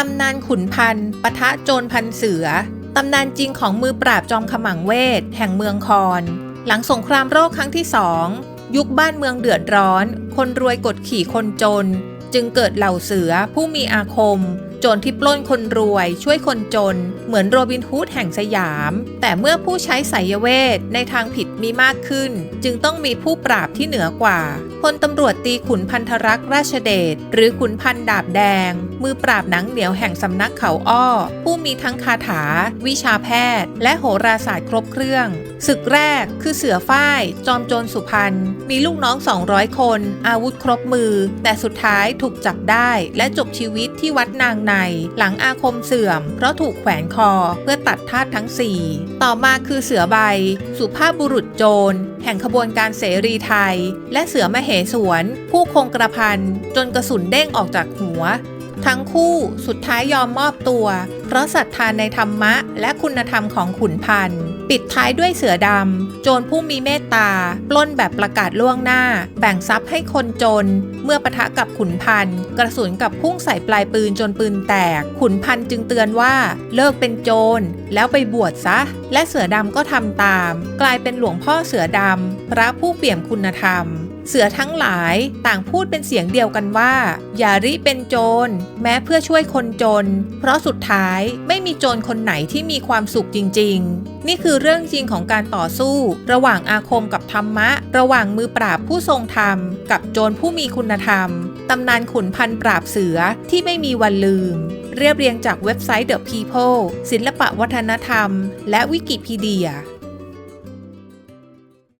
ตำนานขุนพันธ์ปะทะโจรพันเสือ ตำนานจริงของมือปราบจอมขมังเวท แห่งเมืองคอน หลังสงครามโรคครั้งที่สองยุคบ้านเมืองเดือดร้อน คนรวยกดขี่คนจน จึงเกิดเหล่าเสือผู้มีอาคมโจรที่ปล้นคนรวยช่วยคนจน เหมือนโรบินฮูดแห่งสยาม แต่เมื่อผู้ใช้ไสยเวทในทางผิดมีมากขึ้น จึงต้องมีผู้ปราบที่เหนือกว่าพลตำรวจตีขุนพันธรักษ์ราชเดชหรือขุนพันดาบแดง มือปราบหนังเหนียวแห่งสำนักเขาอ้อ ผู้มีทั้งคาถา วิชาแพทย์ และโหราศาสตร์ครบเครื่องศึกแรกคือเสือฝ้าย จอมโจรสุพรรณมีลูกน้อง 200 คน อาวุธครบมือ แต่สุดท้ายถูกจับได้และจบชีวิตที่วัดนางใน หลังอาคมเสื่อม เพราะถูกแขวนคอเพื่อตัดธาตุทั้ง 4 ต่อมาคือเสือใบ สุภาพบุรุษโจร แห่งขบวนการเสรีไทย และเสือมเหสวน ผู้คงกระพันจนกระสุนเด้งออกจากหัว ทั้งคู่สุดท้ายยอมมอบตัว เพราะศรัทธานในธรรมะและคุณธรรมของขุนพันธ์ปิดท้ายด้วยเสือดำ โจรผู้มีเมตตา ปล้นแบบประกาศล่วงหน้า แบ่งทรัพย์ให้คนจน เมื่อปะทะกับขุนพันธ์กระสุนกับพุ่งใส่ปลายปืนจนปืนแตก ขุนพันธ์จึงเตือนว่าเลิกเป็นโจร แล้วไปบวชซะ และเสือดำก็ทำตาม กลายเป็นหลวงพ่อเสือดำพระผู้เปี่ยมคุณธรรม เสือทั้งหลายต่างพูดเป็นเสียงเดียวกันว่า อย่าริเป็นโจร แม้เพื่อช่วยคนจน เพราะสุดท้ายไม่มีโจรคนไหนที่มีความสุขจริง ๆ นี่คือเรื่องจริงของการต่อสู้ ระหว่างอาคมกับธรรมะ ระหว่างมือปราบผู้ทรงธรรม กับโจรผู้มีคุณธรรมตำนานขุนพันปราบเสือที่ไม่มีวันลืม เรียบเรียงจากเว็บไซต์ The People ศิลปะวัฒนธรรม และวิกิพีเดีย